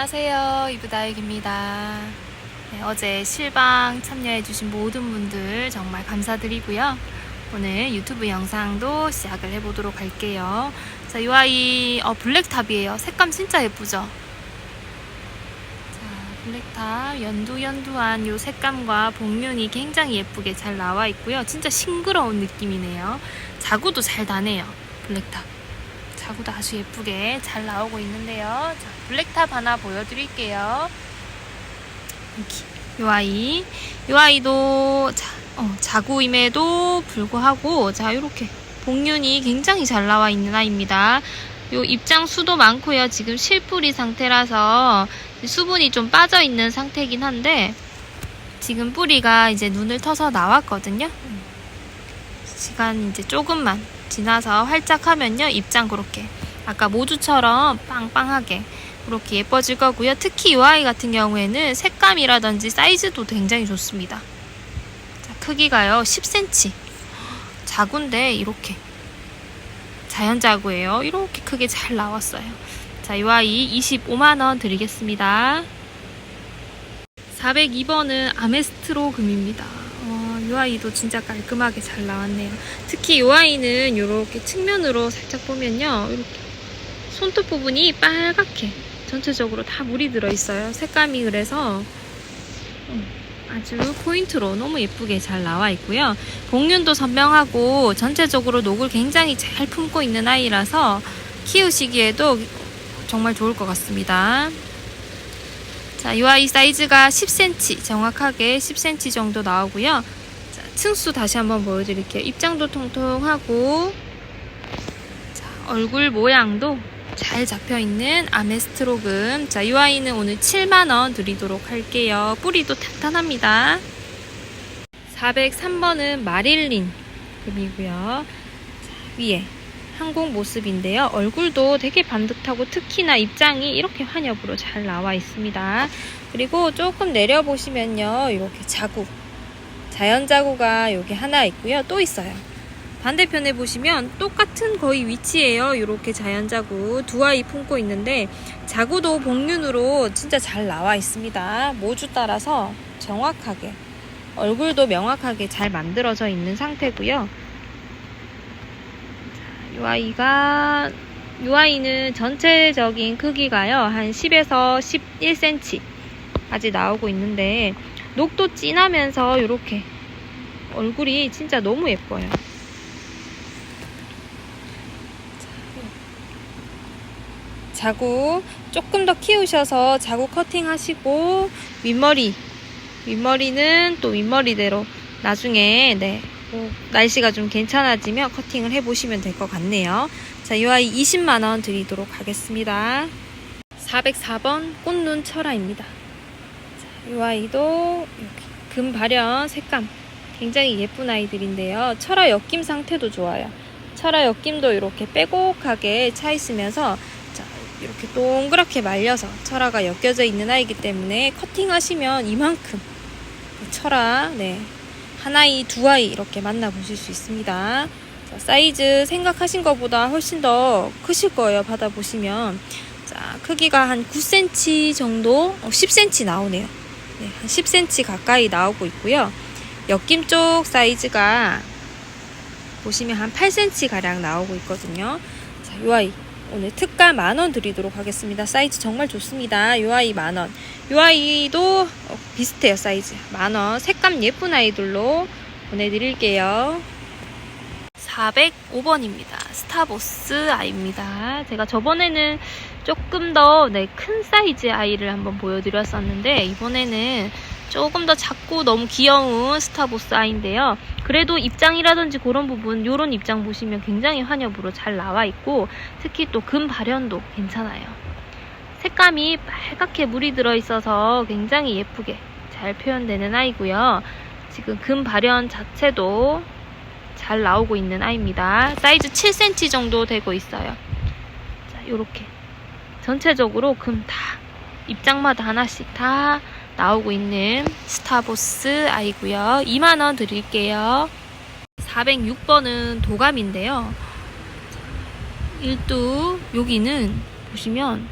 안녕하세요. 이브다육입니다. 네, 어제 실방 참여해주신 모든 분들 정말 감사드리고요. 오늘 유튜브 영상도 시작을 해보도록 할게요. 자, 이 아이 어, 블랙탑이에요. 색감 진짜 예쁘죠? 자, 블랙탑 연두연두한 이 색감과 복륜이 굉장히 예쁘게 잘 나와 있고요. 진짜 싱그러운 느낌이네요. 자구도 잘 다네요. 블랙탑. 자구도 아주 예쁘게 잘 나오고 있는데요. 자, 블랙탑 하나 보여드릴게요. 이 아이, 이 아이도 자, 어, 자구임에도 불구하고 자 이렇게 복륜이 굉장히 잘 나와 있는 아이입니다. 요 입장 수도 많고요. 지금 실뿌리 상태라서 수분이 좀 빠져 있는 상태긴 한데 지금 뿌리가 이제 눈을 터서 나왔거든요. 시간 이제 조금만 지나서 활짝 하면요. 입장 그렇게. 아까 모주처럼 빵빵하게 그렇게 예뻐질 거고요. 특히 이 아이 같은 경우에는 색감이라든지 사이즈도 굉장히 좋습니다. 자, 크기가요. 10cm 자구인데 이렇게. 자연 자구예요. 이렇게 크게 잘 나왔어요. 자 이 아이 25만원 드리겠습니다. 402번은 아메스트로 금입니다 아이도 진짜 깔끔하게 잘 나왔네요. 특히 이 아이는 이렇게 측면으로 살짝 보면요. 이렇게 손톱 부분이 빨갛게 전체적으로 다 물이 들어있어요. 색감이 그래서 음, 아주 포인트로 너무 예쁘게 잘 나와 있고요. 복륜도 선명하고 전체적으로 녹을 굉장히 잘 품고 있는 아이라서 키우시기에도 정말 좋을 것 같습니다. 자, 이 아이 사이즈가 10cm, 정확하게 10cm 정도 나오고요. 자, 층수 다시 한번 보여드릴게요. 입장도 통통하고, 자, 얼굴 모양도 잘 잡혀있는 아메스트로금. 자, 이 아이는 오늘 7만원 드리도록 할게요. 뿌리도 탄탄합니다. 403번은 마릴린 금이고요. 자, 위에 항공 모습인데요. 얼굴도 되게 반듯하고 특히나 입장이 이렇게 환엽으로 잘 나와 있습니다. 그리고 조금 내려보시면요. 이렇게 자국, 자연 자구가 여기 하나 있고요. 또 있어요. 반대편에 보시면 똑같은 거의 위치예요. 이렇게 자연 자구 두 아이 품고 있는데 자구도 복륜으로 진짜 잘 나와 있습니다. 모주 따라서 정확하게 얼굴도 명확하게 잘 만들어져 있는 상태고요. 이 아이가 이 아이는 전체적인 크기가요 한 10에서 11cm 까지 나오고 있는데 녹도 진하면서 이렇게 얼굴이 진짜 너무 예뻐요. 자구 조금 더 키우셔서 자구 커팅하시고 윗머리 윗머리는 또 윗머리대로 나중에 네 뭐 날씨가 좀 괜찮아지면 커팅을 해보시면 될 것 같네요. 자, 이 아이 20만원 드리도록 하겠습니다. 404번 꽃눈 철화입니다. 자, 이 아이도 금 발현 색감 굉장히 예쁜 아이들인데요. 철화 엮임 상태도 좋아요. 철화 엮임도 이렇게 빼곡하게 차 있으면서 자, 이렇게 동그랗게 말려서 철화가 엮여져 있는 아이기 때문에 커팅하시면 이만큼 철화 네 하나이, 두 아이 이렇게 만나보실 수 있습니다. 자, 사이즈 생각하신 것보다 훨씬 더 크실 거예요. 받아보시면. 자, 크기가 한 9cm 정도, 어, 10cm 나오네요. 네, 한 10cm 가까이 나오고 있고요. 엮임 쪽 사이즈가 보시면 한 8cm 가량 나오고 있거든요. 자, 요 아이 오늘 특가 만원 드리도록 하겠습니다. 사이즈 정말 좋습니다. 요 아이 만원. 요 아이도 어, 비슷해요, 사이즈. 만원. 색감 예쁜 아이들로 보내드릴게요. 405번입니다. 스타보스 아이입니다. 제가 저번에는 조금 더 네, 큰 사이즈 아이를 한번 보여드렸었는데, 이번에는 조금 더 작고 너무 귀여운 스타보스 아이인데요. 그래도 입장이라든지 그런 부분, 요런 입장 보시면 굉장히 환엽으로 잘 나와 있고, 특히 또 금 발현도 괜찮아요. 색감이 빨갛게 물이 들어있어서 굉장히 예쁘게 잘 표현되는 아이고요. 지금 금 발현 자체도 잘 나오고 있는 아이입니다. 사이즈 7cm 정도 되고 있어요. 자, 요렇게. 전체적으로 금 다, 입장마다 하나씩 다 나오고 있는 스타보스 아이고요. 2만원 드릴게요. 406번은 도감인데요. 일두 여기는 보시면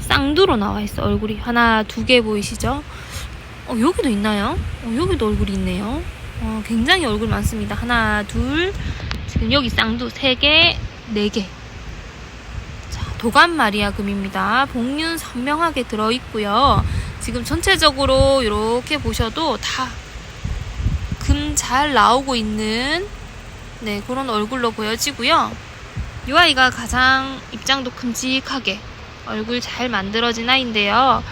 쌍두로 나와 있어 얼굴이 하나 두 개 보이시죠? 어 여기도 있나요? 어, 여기도 얼굴이 있네요. 어, 굉장히 얼굴 많습니다. 하나 둘 지금 여기 쌍두 세 개, 네 개. 자 도감 마리아 금입니다. 복륜 선명하게 들어 있고요. 지금 전체적으로 이렇게 보셔도 다 금 잘 나오고 있는 네 그런 얼굴로 보여지고요. 이 아이가 가장 입장도 큼직하게 얼굴 잘 만들어진 아이인데요.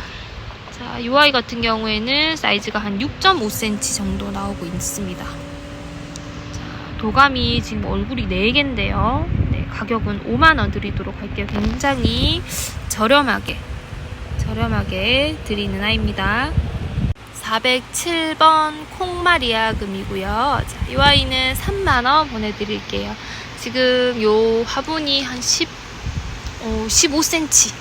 자, 이 아이 같은 경우에는 사이즈가 한 6.5cm 정도 나오고 있습니다. 자, 도감이 지금 얼굴이 4개인데요. 네, 가격은 5만원 드리도록 할게요. 굉장히 저렴하게, 저렴하게 드리는 아이입니다. 407번 콩마리아금이고요. 자, 이 아이는 3만원 보내드릴게요. 지금 요 화분이 한 10, 어, 15cm.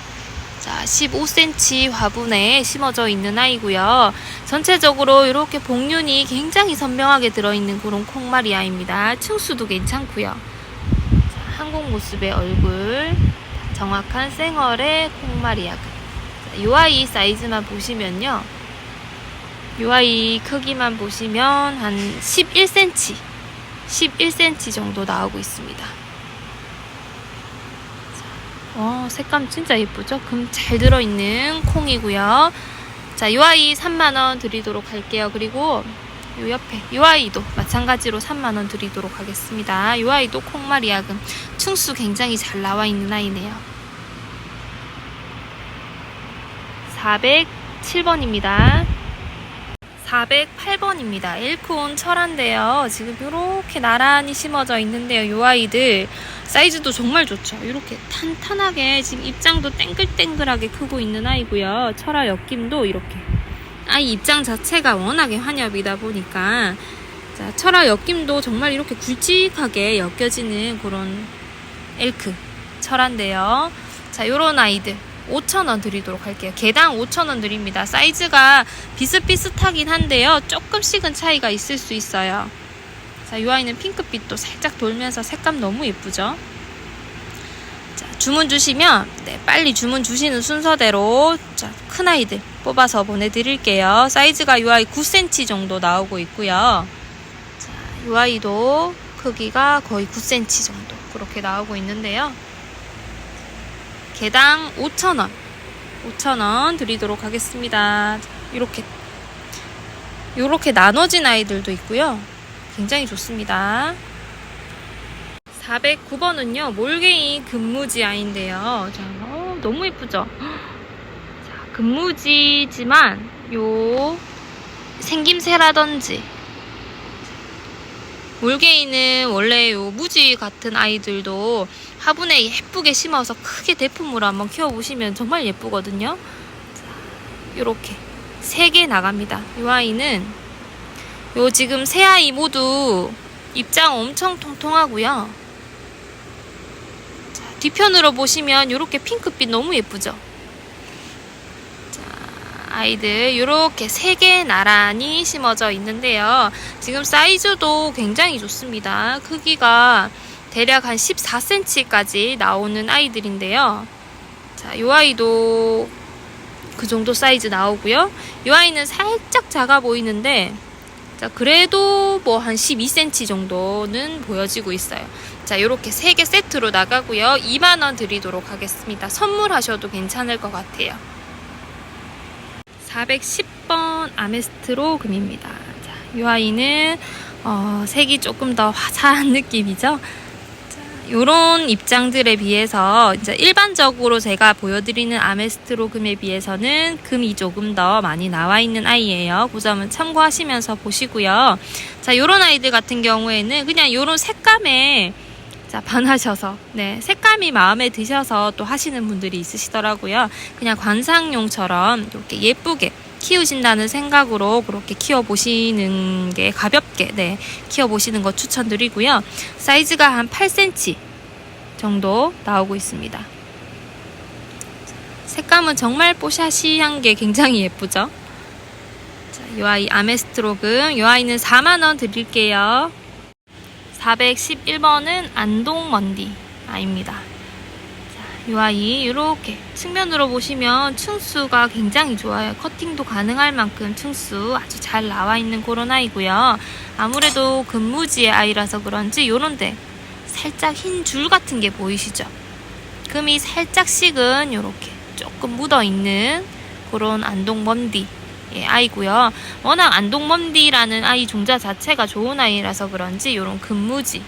자, 15cm 화분에 심어져 있는 아이고요. 전체적으로 이렇게 복륜이 굉장히 선명하게 들어있는 그런 콩마리아입니다. 층수도 괜찮고요. 자, 한국 모습의 얼굴, 정확한 생얼의 요 아이 사이즈만 보시면요. 요 아이 크기만 보시면 한 11cm, 11cm 정도 나오고 있습니다. 어, 색감 진짜 예쁘죠? 금 잘 들어있는 콩이고요. 자, 이 아이 3만원 드리도록 할게요. 그리고 요 옆에 이 아이도 마찬가지로 3만원 드리도록 하겠습니다. 이 아이도 콩마리아금 층수 굉장히 잘 나와 있는 아이네요. 407번입니다. 408번입니다. 엘콘 철한데요. 지금 이렇게 나란히 심어져 있는데요. 이 아이들 사이즈도 정말 좋죠. 이렇게 탄탄하게 지금 입장도 땡글땡글하게 크고 있는 아이고요. 철화 엮임도 이렇게 아이 입장 자체가 워낙에 환엽이다 보니까 자, 철화 엮임도 정말 이렇게 굵직하게 엮여지는 그런 엘크 철화인데요. 자, 요런 아이들 5,000원 드리도록 할게요. 개당 5,000원 드립니다. 사이즈가 비슷비슷하긴 한데요. 조금씩은 차이가 있을 수 있어요. 자, 이 아이는 핑크빛도 살짝 돌면서 색감 너무 예쁘죠? 자, 주문 주시면 네, 빨리 주문 주시는 순서대로 자, 큰 아이들 뽑아서 보내드릴게요. 사이즈가 이 아이 9cm 정도 나오고 있고요. 자, 이 아이도 크기가 거의 9cm 정도 그렇게 나오고 있는데요. 개당 5,000원 5,000원 드리도록 하겠습니다. 자, 이렇게 이렇게 나눠진 아이들도 있고요. 굉장히 좋습니다. 409번은요, 몰개인 금무지 아인데요. 자, 어, 너무 예쁘죠? 자, 금무지지만, 요, 생김새라든지, 몰개인은 원래 요 무지 같은 아이들도 화분에 예쁘게 심어서 크게 대품으로 한번 키워보시면 정말 예쁘거든요. 자, 요렇게. 세 개 나갑니다. 이 아이는 요 지금 세 아이 모두 입장 엄청 통통하고요. 자, 뒤편으로 보시면 이렇게 핑크빛 너무 예쁘죠? 자, 아이들 이렇게 세 개 나란히 심어져 있는데요. 지금 사이즈도 굉장히 좋습니다. 크기가 대략 한 14cm까지 나오는 아이들인데요. 자, 이 아이도 그 정도 사이즈 나오고요. 이 아이는 살짝 작아 보이는데 자, 그래도 뭐 한 12cm 정도는 보여지고 있어요. 자, 이렇게 3개 세트로 나가고요. 2만원 드리도록 하겠습니다. 선물하셔도 괜찮을 것 같아요. 410번 아메스트로 금입니다. 자, 이 아이는 어, 색이 조금 더 화사한 느낌이죠. 이런 입장들에 비해서 이제 일반적으로 제가 보여드리는 아메스트로 금에 비해서는 금이 조금 더 많이 나와 있는 아이예요. 그 점은 참고하시면서 보시고요. 자, 이런 아이들 같은 경우에는 그냥 이런 색감에 자, 반하셔서, 네, 색감이 마음에 드셔서 또 하시는 분들이 있으시더라고요. 그냥 관상용처럼 이렇게 예쁘게 키우신다는 생각으로 그렇게 키워보시는 게 가볍게, 네, 키워보시는 거 추천드리고요. 사이즈가 한 8cm 정도 나오고 있습니다. 색감은 정말 뽀샤시한 게 굉장히 예쁘죠? 자, 이 아이 아메스트로금, 이 아이는 4만원 드릴게요. 411번은 안동먼디 아입니다. 자, 이 아이 이렇게 측면으로 보시면 층수가 굉장히 좋아요. 커팅도 가능할 만큼 층수 아주 잘 나와 있는 그런 아이고요. 아무래도 근무지의 아이라서 그런지 요런데 살짝 흰 줄 같은 게 보이시죠? 금이 살짝씩은 이렇게 조금 묻어 있는 그런 안동먼디 예, 아이고요. 워낙 안동먼디라는 아이 종자 자체가 좋은 아이라서 그런지 이런 근무지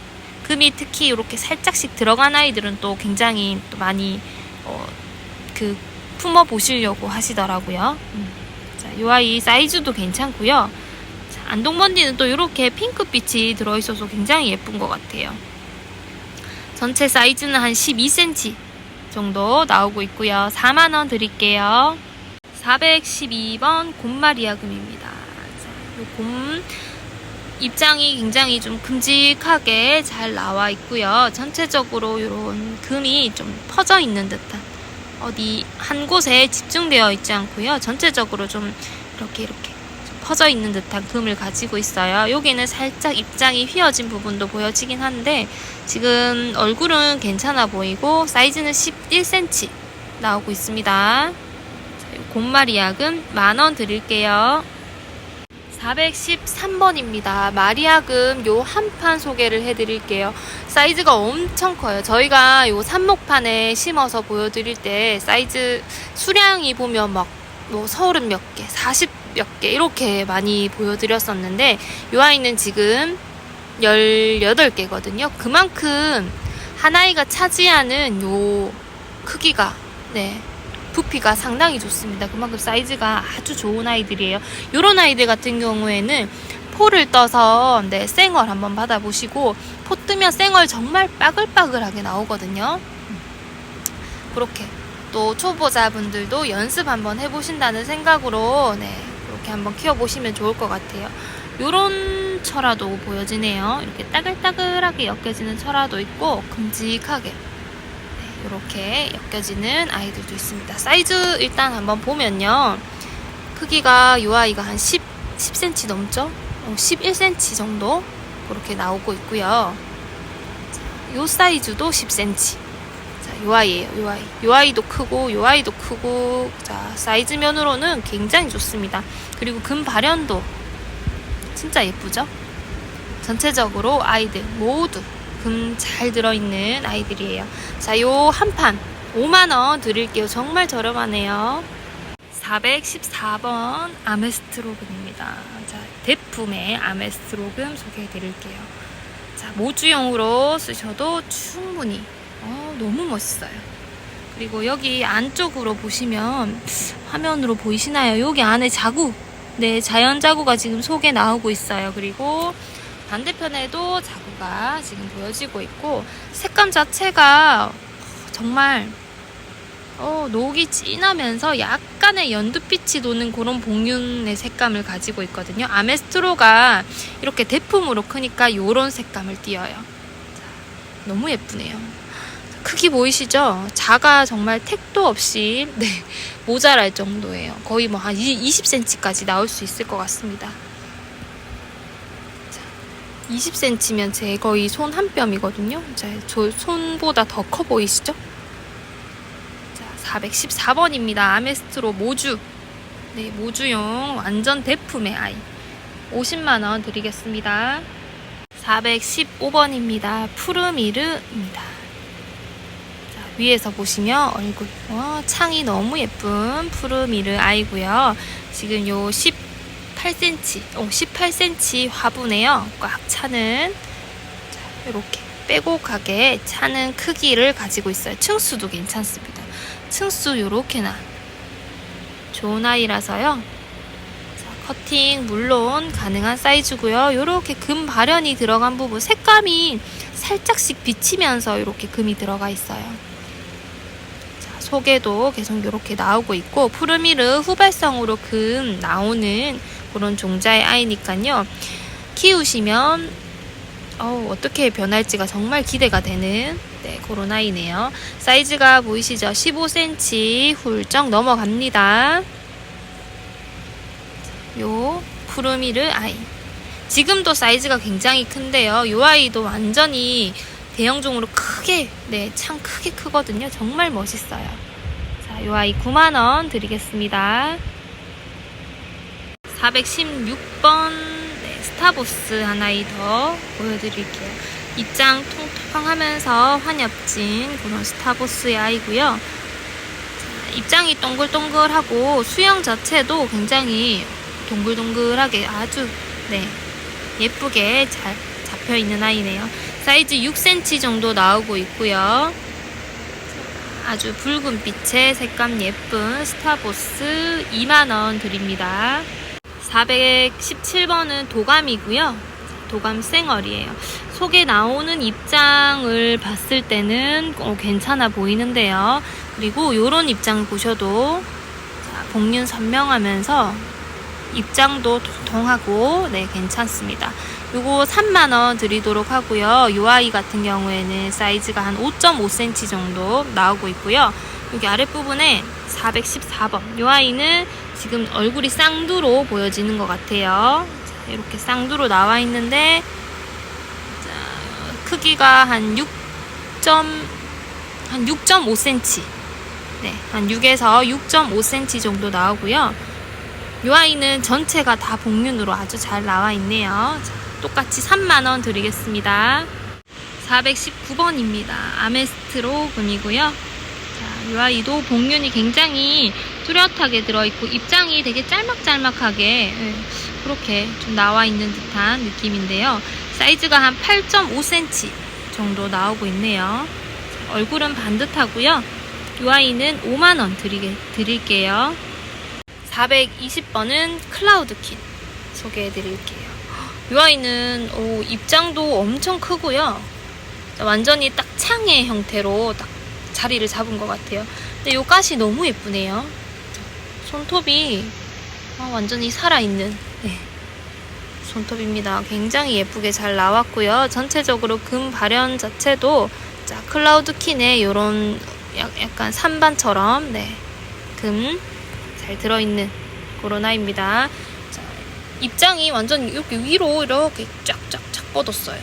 금이 특히 이렇게 살짝씩 들어간 아이들은 또 굉장히 또 많이 어, 그 품어 보시려고 하시더라고요. 음. 자, 이 아이 사이즈도 괜찮고요. 자, 안동먼디는 또 이렇게 핑크빛이 들어있어서 굉장히 예쁜 것 같아요. 전체 사이즈는 한 12cm 정도 나오고 있고요. 4만 원 드릴게요. 412번 곰마리아금입니다. 자, 곰 입장이 굉장히 좀 큼직하게 잘 나와 있고요. 전체적으로 이런 금이 좀 퍼져 있는 듯한 어디 한 곳에 집중되어 있지 않고요. 전체적으로 좀 이렇게 이렇게 좀 퍼져 있는 듯한 금을 가지고 있어요. 여기는 살짝 입장이 휘어진 부분도 보여지긴 한데 지금 얼굴은 괜찮아 보이고 사이즈는 11cm 나오고 있습니다. 곰마리 약은 만 원 드릴게요. 413번입니다. 마리아금 요 한 판 소개를 해드릴게요. 사이즈가 엄청 커요. 저희가 요 삽목판에 심어서 보여드릴 때 사이즈 수량이 보면 막 뭐 서른 몇 개, 40몇개 이렇게 많이 보여드렸었는데 요 아이는 지금 18개거든요. 그만큼 한 아이가 차지하는 요 크기가 네 부피가 상당히 좋습니다. 그만큼 사이즈가 아주 좋은 아이들이에요. 이런 아이들 같은 경우에는 포를 떠서 네, 생얼 한번 받아보시고 포 뜨면 생얼 정말 빠글빠글하게 나오거든요. 그렇게 또 초보자분들도 연습 한번 해보신다는 생각으로 네, 그렇게 한번 키워보시면 좋을 것 같아요. 요런 철화도 보여지네요. 이렇게 따글따글하게 엮여지는 철화도 있고 큼직하게 이렇게 엮여지는 아이들도 있습니다. 사이즈 일단 한번 보면요. 크기가 이 아이가 한 10, 10cm 넘죠? 어, 11cm 정도 그렇게 나오고 있고요. 이 사이즈도 10cm. 자, 이 아이예요. 이 아이. 이 아이도 크고 이 아이도 크고 자, 사이즈 면으로는 굉장히 좋습니다. 그리고 금 발현도 진짜 예쁘죠? 전체적으로 아이들 모두 금 잘 들어있는 아이들이에요. 자, 요 한 판 5만원 드릴게요. 정말 저렴하네요. 414번 아메스트로금입니다. 자, 대품의 아메스트로금 소개해 드릴게요. 자, 모주용으로 쓰셔도 충분히 어, 너무 멋있어요. 그리고 여기 안쪽으로 보시면 화면으로 보이시나요? 여기 안에 자국, 네, 자연 자구가 지금 속에 나오고 있어요. 그리고 반대편에도 자구 가 지금 보여지고 있고 색감 자체가 정말 어, 녹이 진하면서 약간의 연두빛이 도는 그런 복륜의 색감을 가지고 있거든요. 아메스트로가 이렇게 대품으로 크니까 이런 색감을 띄어요. 자, 너무 예쁘네요. 크기 보이시죠? 자가 정말 택도 없이 네, 모자랄 정도예요. 거의 뭐 한 20cm까지 나올 수 있을 것 같습니다. 20cm면 제 거의 손 한 뼘이거든요. 자, 저 손보다 더 커 보이시죠? 자, 414번입니다. 아메스트로 모주. 네, 모주용 완전 대품의 아이. 50만 원 드리겠습니다. 415번입니다. 푸르미르입니다. 자, 위에서 보시면 얼굴. 와, 창이 너무 예쁜 푸르미르 아이고요. 지금 요 10. 8cm, 어, 18cm 화분에요. 꽉 차는 자, 이렇게 빼곡하게 차는 크기를 가지고 있어요. 층수도 괜찮습니다. 층수 이렇게나 좋은 아이라서요. 자, 커팅 물론 가능한 사이즈고요. 이렇게 금 발현이 들어간 부분 색감이 살짝씩 비치면서 이렇게 금이 들어가 있어요. 자, 속에도 계속 이렇게 나오고 있고 푸르미르 후발성으로 금 나오는 그런 종자의 아이니까요. 키우시면 어, 어떻게 변할지가 정말 기대가 되는 네, 그런 아이네요. 사이즈가 보이시죠? 15cm 훌쩍 넘어갑니다. 요 푸르미르 아이. 지금도 사이즈가 굉장히 큰데요. 이 아이도 완전히 대형종으로 크게, 네, 참 크게 크거든요. 정말 멋있어요. 자, 요 아이 9만원 드리겠습니다. 416번, 네, 스타보스 하나이 더 보여드릴게요. 입장 통통 하면서 환엽진 그런 스타보스의 아이고요. 자, 입장이 동글동글하고 수영 자체도 굉장히 동글동글하게 아주 네 예쁘게 잘 잡혀 있는 아이네요. 사이즈 6cm 정도 나오고 있고요. 아주 붉은 빛의 색감 예쁜 스타보스 2만원 드립니다. 417번은 도감이고요. 도감 생얼이에요. 속에 나오는 입장을 봤을 때는 어, 괜찮아 보이는데요. 그리고 이런 입장 보셔도 자, 복륜 선명하면서 입장도 통통하고 네 괜찮습니다. 요거 3만원 드리도록 하고요. 요 아이 같은 경우에는 사이즈가 한 5.5cm 정도 나오고 있고요. 여기 아랫부분에 414번. 요 아이는 지금 얼굴이 쌍두로 보여지는 것 같아요. 자, 이렇게 쌍두로 나와 있는데 자, 크기가 한 6. 한 6.5cm. 네, 한 6에서 6.5cm 정도 나오고요. 이 아이는 전체가 다 복륜으로 아주 잘 나와 있네요. 자, 똑같이 3만원 드리겠습니다. 419번입니다. 아메스트로 금이고요. 자, 이 아이도 복륜이 굉장히 뚜렷하게 들어있고 입장이 되게 짤막짤막하게 예, 그렇게 좀 나와 있는 듯한 느낌인데요. 사이즈가 한 8.5cm 정도 나오고 있네요. 자, 얼굴은 반듯하고요. 이 아이는 5만원 드리게, 드릴게요. 420번은 클라우드킨 소개해 드릴게요. 이 아이는 오, 입장도 엄청 크고요. 완전히 딱 창의 형태로 딱 자리를 잡은 것 같아요. 근데 요 가시 너무 예쁘네요. 손톱이 아, 완전히 살아있는 네. 손톱입니다. 굉장히 예쁘게 잘 나왔고요. 전체적으로 금 발현 자체도 자, 클라우드킨의 요런 약- 약간 산반처럼 네. 금 잘 들어있는 아이입니다. 자, 입장이 완전 이렇게 위로 이렇게 쫙쫙쫙 뻗었어요.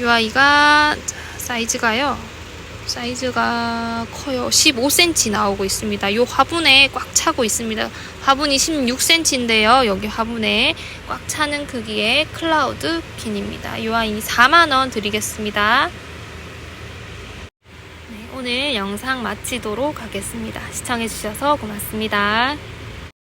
이 아이가 자, 사이즈가요. 사이즈가 커요. 15cm 나오고 있습니다. 이 화분에 꽉 차고 있습니다. 화분이 16cm인데요. 여기 화분에 꽉 차는 크기의 클라우드 킨입니다. 이 아이 4만원 드리겠습니다. 네, 오늘 영상 마치도록 하겠습니다. 시청해주셔서 고맙습니다.